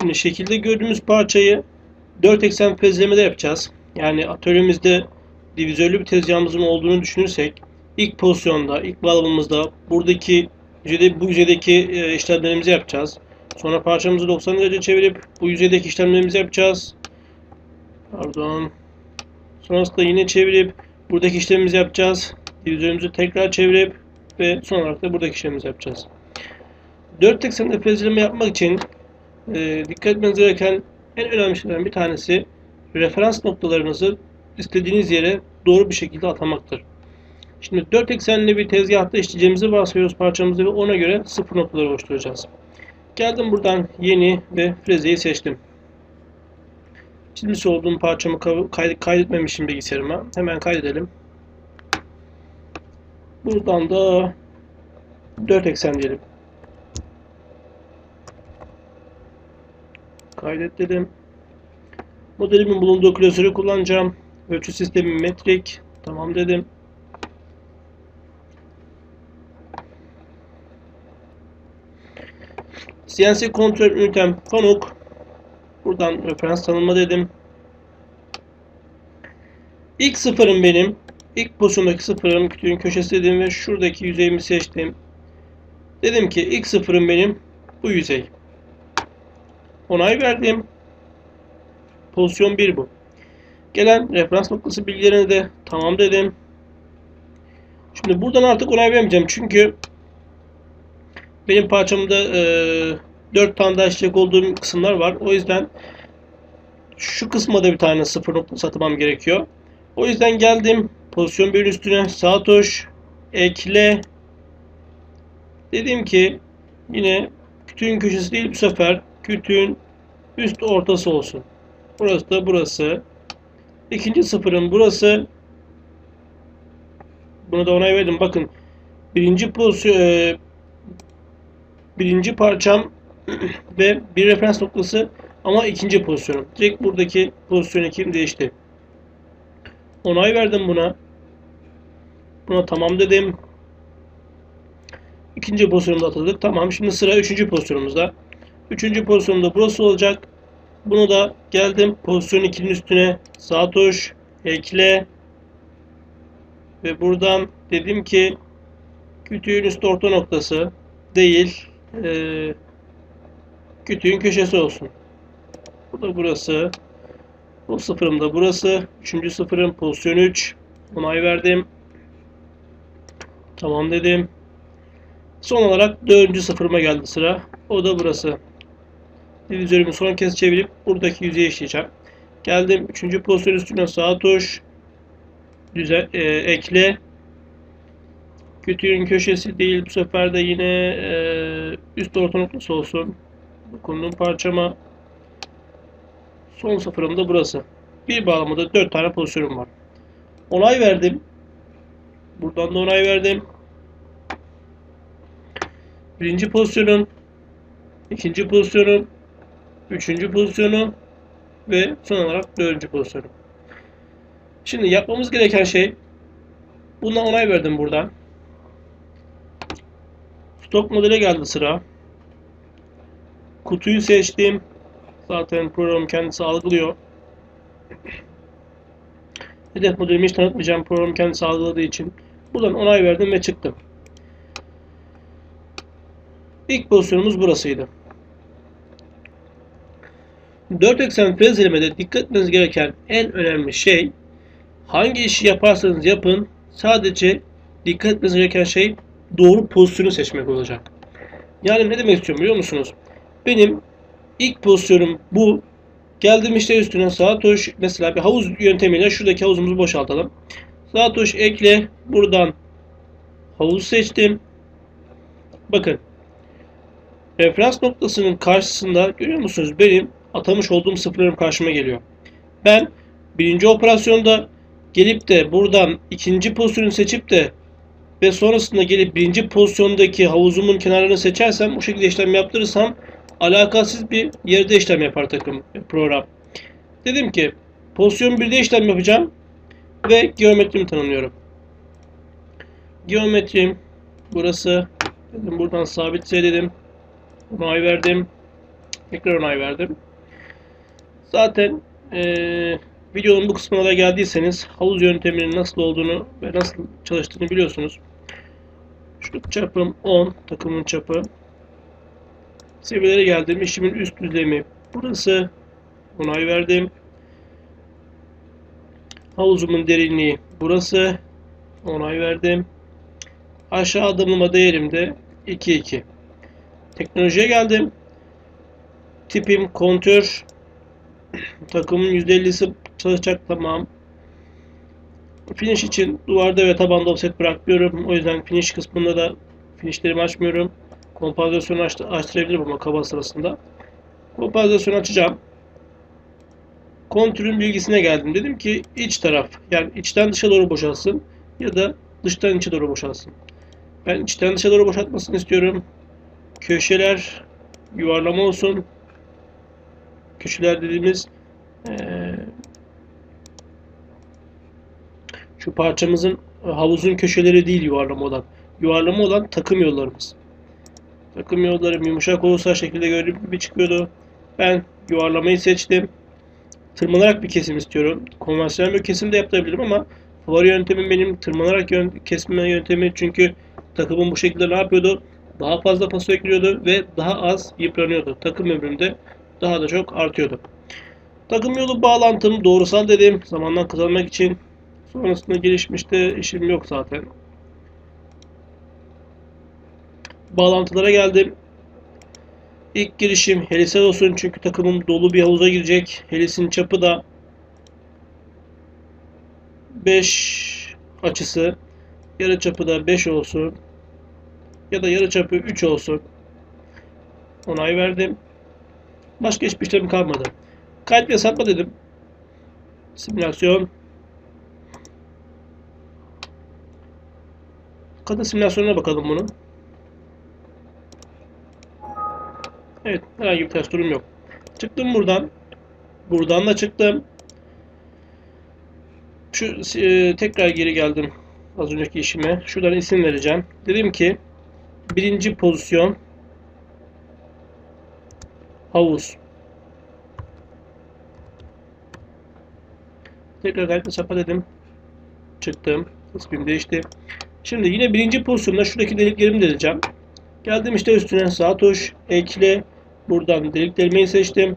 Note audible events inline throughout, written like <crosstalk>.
Şimdi şekilde gördüğümüz parçayı 4 eksen frezlemede yapacağız. Yani atölyemizde divizörlü bir tezgahımızın olduğunu düşünürsek ilk pozisyonda, ilk bağlamamızda buradaki yüzeyde, bu yüzeydeki e, işlemlerimizi yapacağız. Sonra parçamızı 90 derece çevirip bu yüzeydeki işlemlerimizi yapacağız. Pardon. Sonrasında yine çevirip buradaki işlemimizi yapacağız. Divizörümüzü tekrar çevirip ve son olarak da buradaki işlemimizi yapacağız. 4 eksende frezleme yapmak için e, dikkat etmeniz gereken en önemli şeylerden bir tanesi referans noktalarınızı istediğiniz yere doğru bir şekilde atamaktır. Şimdi 4 eksenli bir tezgahta işleyeceğimizi varsayıyoruz parçamızı ve ona göre sıfır noktaları oluşturacağız. Geldim buradan yeni ve frezeyi seçtim. Çizmiş olduğum parçamı kay- kaydetmemişim bilgisayarıma. Hemen kaydedelim. Buradan da 4 eksen diyelim. Kaydet dedim. Modelimin bulunduğu klasörü kullanacağım. Ölçü sistemi metrik. Tamam dedim. CNC kontrol ünitem Fanuc. Buradan referans tanımla dedim. İlk sıfırım benim. İlk pozisyondaki sıfırım kütüğün köşesi dedim ve şuradaki yüzeyimi seçtim. Dedim ki ilk sıfırım benim bu yüzey. Onay verdim. Pozisyon 1 bu. Gelen referans noktası bilgilerini de tamam dedim. Şimdi buradan artık onay vermeyeceğim çünkü benim parçamda e, 4 tane daha işlek olduğum kısımlar var. O yüzden şu kısma da bir tane sıfır noktası atmam gerekiyor. O yüzden geldim pozisyon 1 üstüne sağ tuş ekle dedim ki yine kütüğün köşesi değil bu sefer kütüğün üst ortası olsun. Burası da burası. İkinci sıfırın burası. Bunu da onay verdim. Bakın birinci pozisyon e, birinci parçam <clears throat> ve bir referans noktası ama ikinci pozisyonum. Direkt buradaki pozisyon ekim değişti. Onay verdim buna. Buna tamam dedim. İkinci pozisyonda atladık. Tamam. Şimdi sıra üçüncü pozisyonumuzda. Üçüncü pozisyonda burası olacak. Bunu da geldim pozisyon 2'nin üstüne sağ tuş ekle ve buradan dedim ki kütüğün üst orta noktası değil e, kütüğün köşesi olsun. Bu da burası. Bu sıfırım da burası. Üçüncü sıfırım pozisyon 3. Onay verdim. Tamam dedim. Son olarak dördüncü sıfırıma geldi sıra. O da burası. Divizörümü son kez çevirip buradaki yüzeye işleyeceğim. Geldim. Üçüncü pozisyon üstüne sağ tuş. Düzen, e, ekle. Kütüğün köşesi değil. Bu sefer de yine e, üst orta noktası olsun. Dokunduğum parçama. Son sıfırım da burası. Bir bağlamada 4 tane pozisyonum var. Onay verdim. Buradan da onay verdim. Birinci pozisyonum. ikinci pozisyonum. Üçüncü pozisyonu ve son olarak dördüncü pozisyonu. Şimdi yapmamız gereken şey bundan onay verdim buradan. Stok modele geldi sıra. Kutuyu seçtim. Zaten program kendisi algılıyor. <clears throat> Hedef modelimi hiç tanıtmayacağım. Program kendisi algıladığı için. Buradan onay verdim ve çıktım. İlk pozisyonumuz burasıydı. 4 eksen frezelemede dikkat etmeniz gereken en önemli şey hangi işi yaparsanız yapın sadece dikkat etmeniz gereken şey doğru pozisyonu seçmek olacak. Yani ne demek istiyorum biliyor musunuz? Benim ilk pozisyonum bu. Geldim işte üstüne sağ tuş mesela bir havuz yöntemiyle şuradaki havuzumuzu boşaltalım. Sağ tuş ekle. Buradan havuz seçtim. Bakın. Referans noktasının karşısında görüyor musunuz? Benim atamış olduğum sıfırlarım karşıma geliyor. Ben birinci operasyonda gelip de buradan ikinci pozisyonu seçip de ve sonrasında gelip birinci pozisyondaki havuzumun kenarlarını seçersem bu şekilde işlem yaptırırsam alakasız bir yerde işlem yapar takım program. Dedim ki pozisyon 1'de işlem yapacağım ve geometrimi tanımlıyorum. Geometrim burası. Dedim buradan sabit dedim. Onay verdim. Tekrar onay verdim. Zaten eee, videonun bu kısmına da geldiyseniz havuz yönteminin nasıl olduğunu ve nasıl çalıştığını biliyorsunuz. Şu çapım 10, takımın çapı. Seviyelere geldim. İşimin üst düzlemi burası. Onay verdim. Havuzumun derinliği burası. Onay verdim. Aşağı adımlama değerim de 2-2. Teknolojiye geldim. Tipim kontör. Takımın %50'si çalışacak tamam. Finish için duvarda ve tabanda offset bırakmıyorum. O yüzden finish kısmında da finishlerimi açmıyorum. Kompozisyonu aç, açtırabilirim ama kaba sırasında. Kompozisyonu açacağım. Kontürün bilgisine geldim. Dedim ki iç taraf yani içten dışa doğru boşalsın ya da dıştan içe doğru boşalsın. Ben içten dışa doğru boşaltmasını istiyorum. Köşeler yuvarlama olsun. Köşeler dediğimiz eee, şu parçamızın e, havuzun köşeleri değil yuvarlama olan. Yuvarlama olan takım yollarımız. Takım yollarım yumuşak olursa şekilde gördüğüm gibi çıkıyordu. Ben yuvarlamayı seçtim. Tırmanarak bir kesim istiyorum. Konvansiyonel bir kesim de yapabilirim ama favori yöntemim benim tırmanarak yön, kesme yöntemi çünkü takımın bu şekilde ne yapıyordu? Daha fazla paso ekliyordu ve daha az yıpranıyordu. Takım ömrümde daha da çok artıyordu. Takım yolu bağlantım doğrusal dedim. Zamandan kazanmak için. Sonrasında gelişmişte işim yok zaten. Bağlantılara geldim. İlk girişim helisel olsun çünkü takımım dolu bir havuza girecek. Helisin çapı da 5 açısı. Yarı çapı da 5 olsun. Ya da yarı çapı 3 olsun. Onay verdim. Başka hiçbir işlem kalmadı. Kayıt ve sapma dedim. Simülasyon. Kadın simülasyonuna bakalım bunu. Evet, herhangi bir ters durum yok. Çıktım buradan. Buradan da çıktım. Şu e, tekrar geri geldim az önceki işime. Şuradan isim vereceğim. Dedim ki birinci pozisyon havuz. Tekrar kayıtla çapa dedim. Çıktım. İsmim değişti. Şimdi yine birinci pozisyonda şuradaki deliklerimi deleceğim. Geldim işte üstüne sağ tuş, ekle. Buradan delik delmeyi seçtim.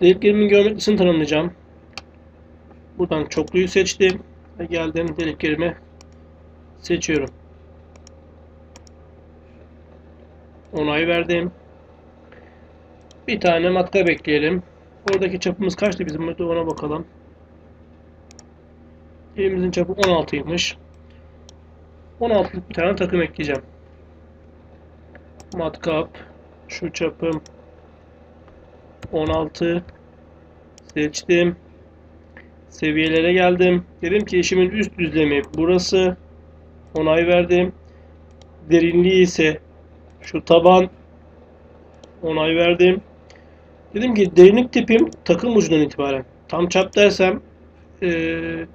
Deliklerimin geometrisini tanımlayacağım. Buradan çokluyu seçtim. Ve geldim deliklerimi seçiyorum. Onay verdim. Bir tane matka bekleyelim. Oradaki çapımız kaçtı bizim ona bakalım. Elimizin çapı 16'ymış. 16'lık bir tane takım ekleyeceğim. Matkap şu çapım 16 seçtim. Seviyelere geldim. Dedim ki işimin üst düzlemi burası. Onay verdim. Derinliği ise şu taban. Onay verdim. Dedim ki derinlik tipim takım ucundan itibaren. Tam çap dersem eee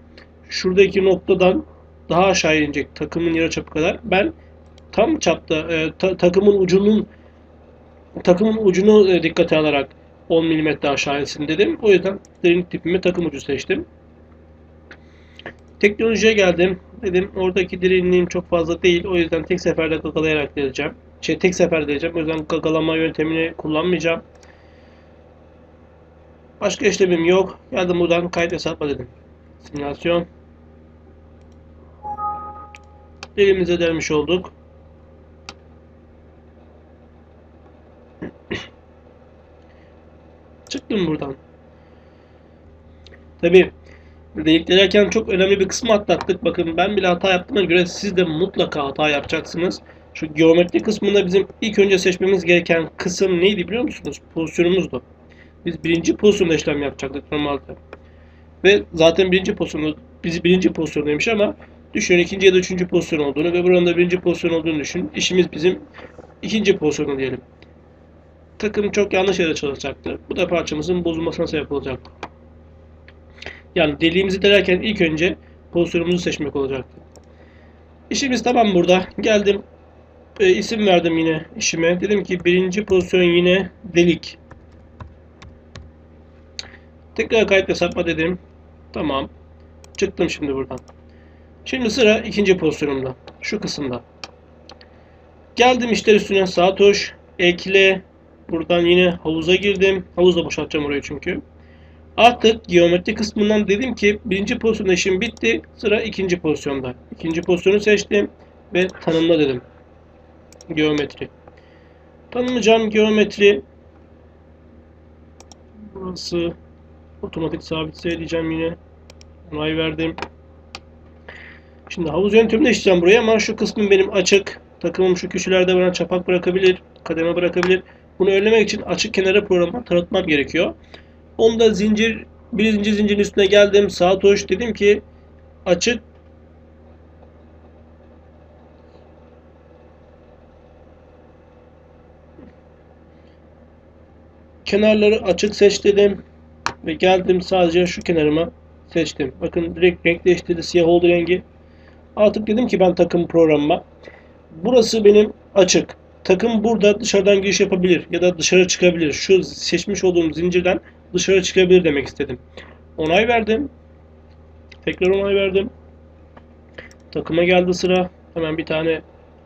şuradaki noktadan daha aşağı inecek takımın yarı çapı kadar. Ben tam çapta e, ta- takımın ucunun takımın ucunu e, dikkate alarak 10 mm aşağı insin dedim. O yüzden derinlik tipimi takım ucu seçtim. Teknolojiye geldim. Dedim oradaki derinliğim çok fazla değil. O yüzden tek seferde gagalayarak deleceğim. Şey tek sefer deleceğim. O yüzden gagalama yöntemini kullanmayacağım. Başka işlemim yok. Geldim buradan kayıt hesapla dedim. Simülasyon. Elimize dermiş olduk. <clears throat> Çıktım buradan. Tabi deliklerken çok önemli bir kısmı atlattık. Bakın ben bile hata yaptığıma göre siz de mutlaka hata yapacaksınız. Şu geometri kısmında bizim ilk önce seçmemiz gereken kısım neydi biliyor musunuz? Pozisyonumuzdu. Biz birinci pozisyonda işlem yapacaktık normalde. Ve zaten birinci pozisyonda bizi birinci pozisyondaymış ama düşünün ikinci ya da üçüncü pozisyon olduğunu ve buranın da birinci pozisyon olduğunu düşün. İşimiz bizim ikinci pozisyonu diyelim. Takım çok yanlış yere çalışacaktı. Bu da parçamızın bozulmasına sebep olacaktı. Yani deliğimizi delerken ilk önce pozisyonumuzu seçmek olacaktı. İşimiz tamam burada. Geldim e, isim verdim yine işime. Dedim ki birinci pozisyon yine delik. Tekrar kayıt hesapla dedim. Tamam. Çıktım şimdi buradan. Şimdi sıra ikinci pozisyonumda. Şu kısımda. Geldim işler üstüne sağ tuş. Ekle. Buradan yine havuza girdim. Havuzda boşaltacağım orayı çünkü. Artık geometri kısmından dedim ki birinci pozisyonda işim bitti. Sıra ikinci pozisyonda. İkinci pozisyonu seçtim ve tanımla dedim. Geometri. Tanımlayacağım geometri burası otomatik sabit diyeceğim yine. Onay verdim. Şimdi havuz yöntemini işleyeceğim buraya ama şu kısmım benim açık. Takımım şu köşelerde bana çapak bırakabilir, kademe bırakabilir. Bunu önlemek için açık kenara programı tanıtmam gerekiyor. Onda zincir, birinci zincirin üstüne geldim. Sağ tuş dedim ki açık kenarları açık seç dedim ve geldim sadece şu kenarıma seçtim. Bakın direkt renk değiştirdi. Siyah oldu rengi. Artık dedim ki ben takım programıma burası benim açık. Takım burada dışarıdan giriş yapabilir ya da dışarı çıkabilir. Şu seçmiş olduğum zincirden dışarı çıkabilir demek istedim. Onay verdim. Tekrar onay verdim. Takıma geldi sıra. Hemen bir tane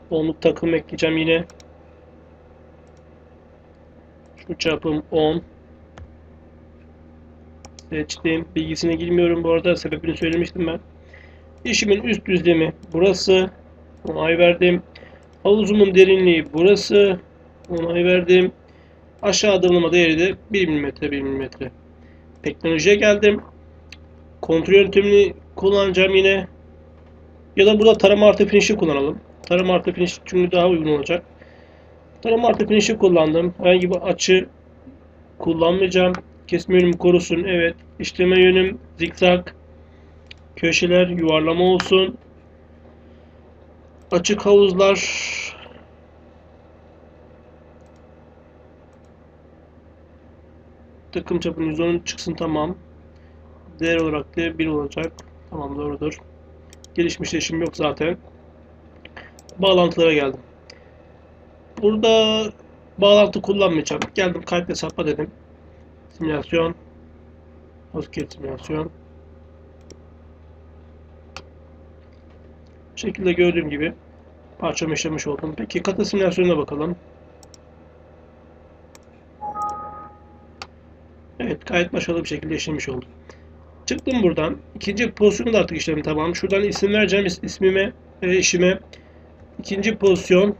onluk takım ekleyeceğim yine. Şu çapım 10. Seçtim. Bilgisine girmiyorum bu arada. Sebebini söylemiştim ben. İşimin üst düzlemi burası. Onay verdim. Havuzumun derinliği burası. Onay verdim. Aşağı adımlama değeri de 1 mm 1 mm. Teknolojiye geldim. Kontrol yöntemini kullanacağım yine. Ya da burada tarama artı finish'i kullanalım. Tarama artı finish çünkü daha uygun olacak. Tarama artı finish'i kullandım. Herhangi bir açı kullanmayacağım. Kesme yönüm korusun. Evet. İşleme yönüm zikzak. Köşeler yuvarlama olsun. Açık havuzlar takım çapının 110 çıksın tamam. Değer olarak da 1 olacak. Tamam doğrudur. Gelişmiş işim yok zaten. Bağlantılara geldim. Burada bağlantı kullanmayacağım. Geldim kayıt hesapla dedim. Simülasyon. Hostkit simülasyon. Bu şekilde gördüğüm gibi parçamı işlemiş oldum. Peki kata simülasyonuna bakalım. Evet gayet başarılı bir şekilde işlemiş oldum. Çıktım buradan. İkinci pozisyonu da artık işlemi tamam. Şuradan isim vereceğim is ismime, e, işime. İkinci pozisyon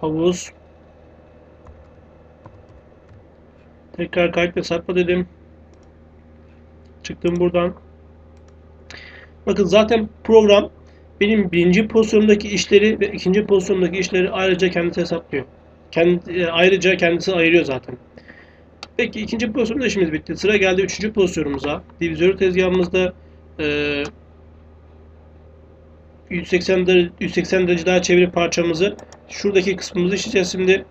havuz. Tekrar kayıt ve satma dedim. Çıktım buradan. Bakın zaten program benim birinci pozisyondaki işleri ve ikinci pozisyondaki işleri ayrıca kendisi hesaplıyor. Kendi, e, ayrıca kendisi ayırıyor zaten. Peki ikinci pozisyonda işimiz bitti. Sıra geldi üçüncü pozisyonumuza. Divizör tezgahımızda e, 180 derece, 180 derece daha çevirip parçamızı şuradaki kısmımızı işleyeceğiz şimdi.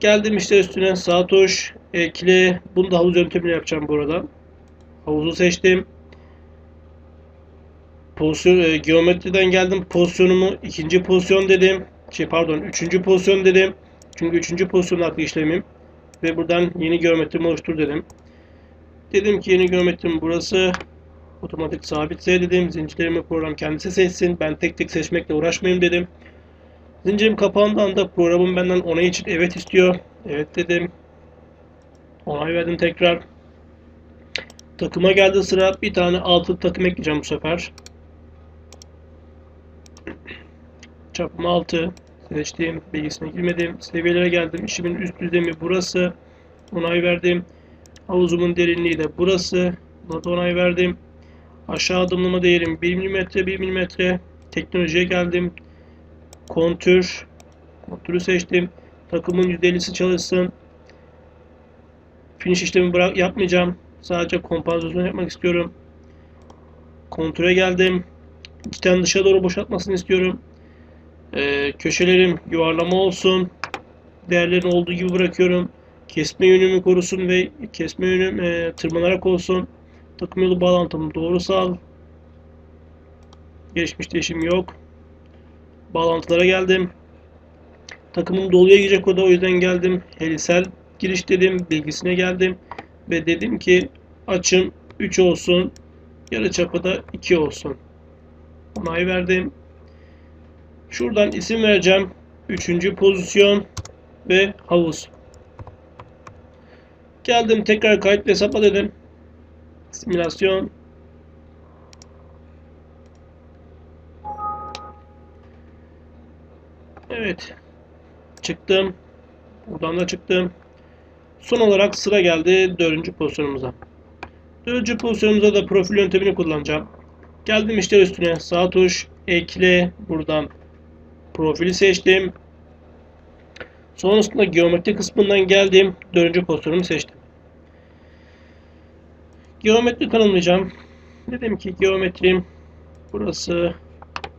Geldim işte üstüne sağ tuş ekle. Bunu da havuz yöntemini yapacağım burada. Havuzu seçtim. Pozisyon e, geometriden geldim. Pozisyonumu ikinci pozisyon dedim. Şey pardon üçüncü pozisyon dedim. Çünkü üçüncü pozisyon artık işlemim. Ve buradan yeni geometrimi oluştur dedim. Dedim ki yeni geometrim burası. Otomatik sabitse dedim. Zincirlerimi program kendisi seçsin. Ben tek tek seçmekle uğraşmayayım dedim. Zincirim kapağından anda programım benden onay için evet istiyor. Evet dedim. Onay verdim tekrar. Takıma geldi sıra. Bir tane altı takım ekleyeceğim bu sefer. Çapım 6. Seçtiğim bilgisine girmedim. Seviyelere geldim. İşimin üst düzlemi burası. Onay verdim. Havuzumun derinliği de burası. Buna da onay verdim. Aşağı adımlama değerim 1 mm 1 mm. Teknolojiye geldim. Kontür. Kontürü seçtim. Takımın %50'si çalışsın. Finish işlemi bırak yapmayacağım. Sadece kompansasyon yapmak istiyorum. Kontüre geldim. İçten dışa doğru boşaltmasını istiyorum. Ee, köşelerim yuvarlama olsun. Değerlerini olduğu gibi bırakıyorum. Kesme yönümü korusun ve kesme yönüm e, tırmanarak olsun. Takım yolu bağlantım doğrusal. Geçmiş değişim yok. Bağlantılara geldim. Takımım doluya girecek o da o yüzden geldim. Helisel giriş dedim. Bilgisine geldim. Ve dedim ki açım 3 olsun. Yarıçapı da 2 olsun. Onay verdim. Şuradan isim vereceğim. Üçüncü pozisyon ve havuz. Geldim tekrar kayıt hesapla dedim. Simülasyon. Evet. Çıktım. Buradan da çıktım. Son olarak sıra geldi dördüncü pozisyonumuza. Dördüncü pozisyonumuzda da profil yöntemini kullanacağım. Geldim işte üstüne sağ tuş ekle buradan profili seçtim. Sonrasında geometri kısmından geldim. Dördüncü pozisyonumu seçtim. Geometri tanımlayacağım. Dedim ki geometrim burası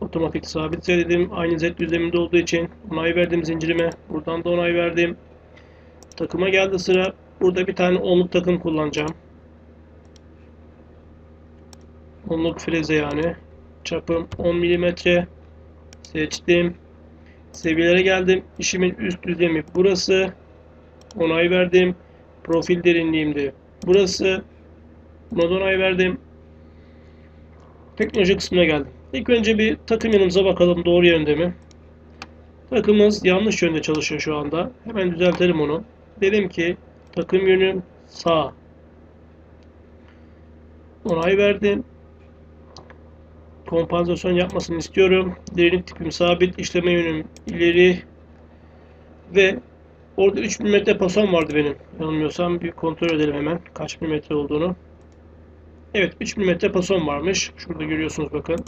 otomatik sabit dedim. Aynı z düzleminde olduğu için onay verdim zincirime. Buradan da onay verdim. Takıma geldi sıra. Burada bir tane onluk takım kullanacağım. Onluk freze yani. Çapım 10 mm. Seçtim. Seviyelere geldim. İşimin üst düzlemi burası. Onay verdim. Profil derinliğimde burası. Buna onay verdim. Teknoloji kısmına geldim. İlk önce bir takım yanımıza bakalım doğru yönde mi? Takımımız yanlış yönde çalışıyor şu anda. Hemen düzeltelim onu. Dedim ki takım yönüm sağ. Onay verdim. Kompansasyon yapmasını istiyorum. Derinlik tipim sabit. işleme yönüm ileri. Ve orada 3 mm pason vardı benim. Yanılmıyorsam bir kontrol edelim hemen. Kaç milimetre olduğunu. Evet 3 mm pason varmış. Şurada görüyorsunuz bakın.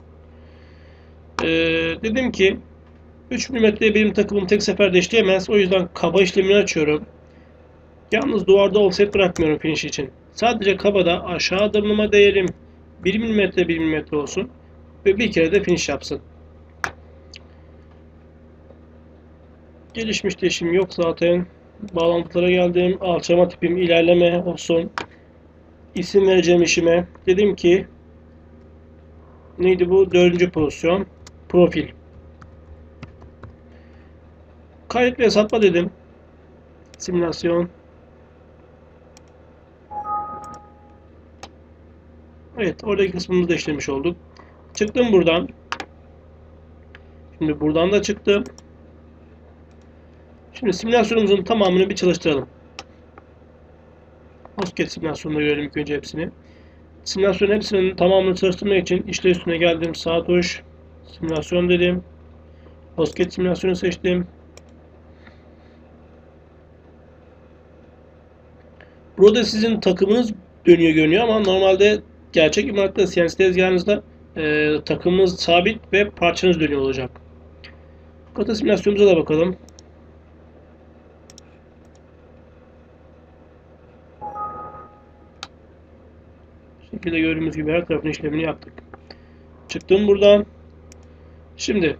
Ee, dedim ki 3 mm benim takımım tek seferde işleyemez. O yüzden kaba işlemini açıyorum. Yalnız duvarda offset bırakmıyorum finish için. Sadece kabada aşağı adımlama değerim 1 mm 1 mm olsun. Ve bir kere de finish yapsın. Gelişmiş değişim yok zaten. Bağlantılara geldim. Alçama tipim ilerleme olsun. İsim vereceğim işime. Dedim ki neydi bu? Dördüncü pozisyon. Profil. Kayıt ve hesapla dedim. Simülasyon. Evet, oradaki kısmımızı da işlemiş olduk. Çıktım buradan. Şimdi buradan da çıktım. Şimdi simülasyonumuzun tamamını bir çalıştıralım. Hostgate simülasyonunu görelim ilk önce hepsini. Simülasyonun hepsinin tamamını çalıştırmak için işle üstüne geldim. Sağ tuş. Simülasyon dedim. Hostgate simülasyonu seçtim. Burada sizin takımınız dönüyor görünüyor ama normalde gerçek imaratta CNC tezgahınızda e, takımınız sabit ve parçanız dönüyor olacak. Kata simülasyonumuza da bakalım. Bu şekilde gördüğümüz gibi her tarafın işlemini yaptık. Çıktım buradan. Şimdi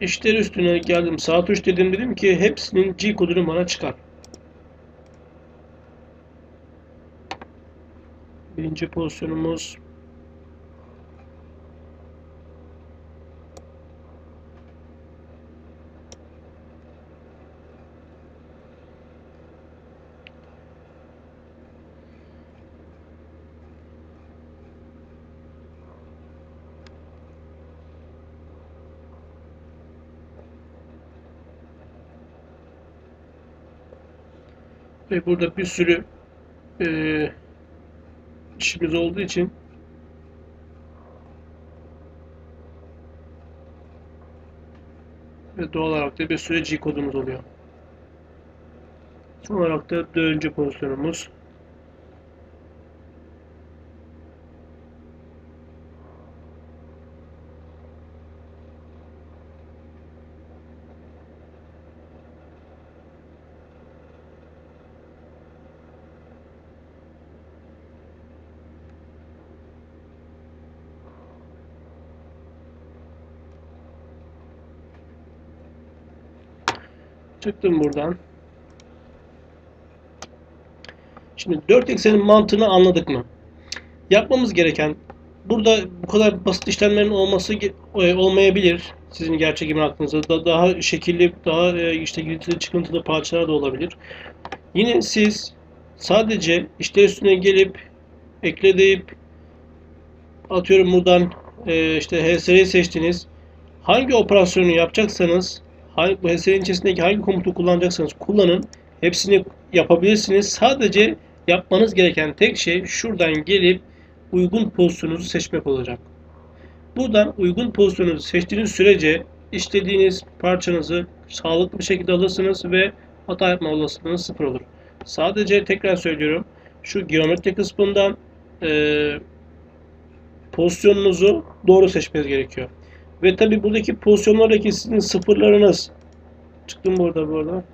işler üstüne geldim. Sağ tuş dedim. Dedim ki hepsinin G kodunu bana çıkar. Birinci pozisyonumuz. Ve burada bir sürü eee işimiz olduğu için ve doğal olarak da bir sürü G kodumuz oluyor. Son olarak da dördüncü pozisyonumuz. Çıktım buradan. Şimdi 4 eksenin mantığını anladık mı? Yapmamız gereken burada bu kadar basit işlemlerin olması e, olmayabilir. Sizin gerçek iman aklınıza da daha şekilli, daha e, işte girintili çıkıntılı parçalar da olabilir. Yine siz sadece işte üstüne gelip ekle deyip atıyorum buradan e, işte HSR'yi seçtiniz. Hangi operasyonu yapacaksanız bu HSR'nin içerisindeki hangi komutu kullanacaksanız kullanın. Hepsini yapabilirsiniz. Sadece yapmanız gereken tek şey şuradan gelip uygun pozisyonunuzu seçmek olacak. Buradan uygun pozisyonunuzu seçtiğiniz sürece istediğiniz parçanızı sağlıklı bir şekilde alırsınız ve hata yapma olasılığınız sıfır olur. Sadece tekrar söylüyorum şu geometri kısmından e, pozisyonunuzu doğru seçmeniz gerekiyor. Ve tabi buradaki pozisyonlardaki sizin sıfırlarınız çıktım burada bu arada.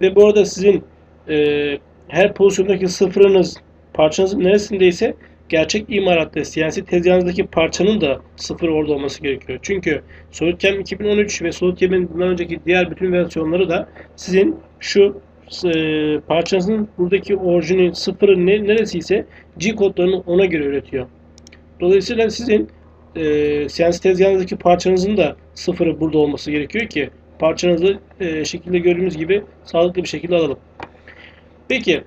Ve bu arada sizin e, her pozisyondaki sıfırınız parçanızın neresindeyse gerçek imaratta CNC tezgahınızdaki parçanın da sıfır orada olması gerekiyor. Çünkü SolidCam 2013 ve SolidCam'in bundan önceki diğer bütün versiyonları da sizin şu e, parçanızın buradaki orijini sıfırı ne, neresiyse G kodlarını ona göre üretiyor. Dolayısıyla sizin e, CNC tezgahınızdaki parçanızın da sıfırı burada olması gerekiyor ki parçanızı e, şekilde gördüğümüz gibi sağlıklı bir şekilde alalım. Peki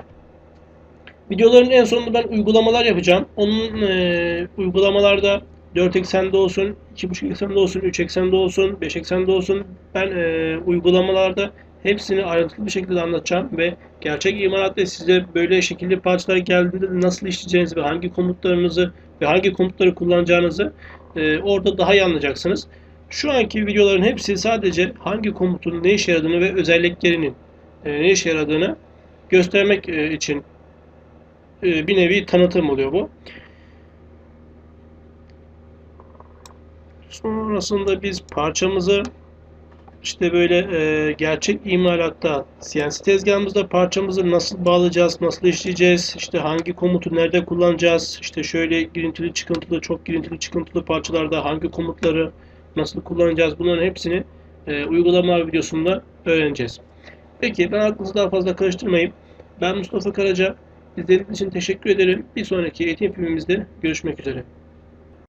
videoların en sonunda ben uygulamalar yapacağım. Onun e, uygulamalarda 4 eksende olsun, 2.5 eksende olsun, 3 eksende olsun, 5 eksende olsun. Ben e, uygulamalarda hepsini ayrıntılı bir şekilde anlatacağım ve gerçek imalatta size böyle şekilli parçalar geldiğinde nasıl işleyeceğinizi ve hangi komutlarınızı ve hangi komutları kullanacağınızı e, orada daha iyi anlayacaksınız. Şu anki videoların hepsi sadece hangi komutun ne işe yaradığını ve özelliklerinin e, ne işe yaradığını göstermek e, için e, bir nevi tanıtım oluyor bu. Sonrasında biz parçamızı işte böyle e, gerçek imalatta CNC tezgahımızda parçamızı nasıl bağlayacağız, nasıl işleyeceğiz, işte hangi komutu nerede kullanacağız, işte şöyle girintili çıkıntılı, çok girintili çıkıntılı parçalarda hangi komutları nasıl kullanacağız bunların hepsini e, uygulama videosunda öğreneceğiz. Peki ben aklınızı daha fazla karıştırmayayım. Ben Mustafa Karaca. İzlediğiniz için teşekkür ederim. Bir sonraki eğitim filmimizde görüşmek üzere.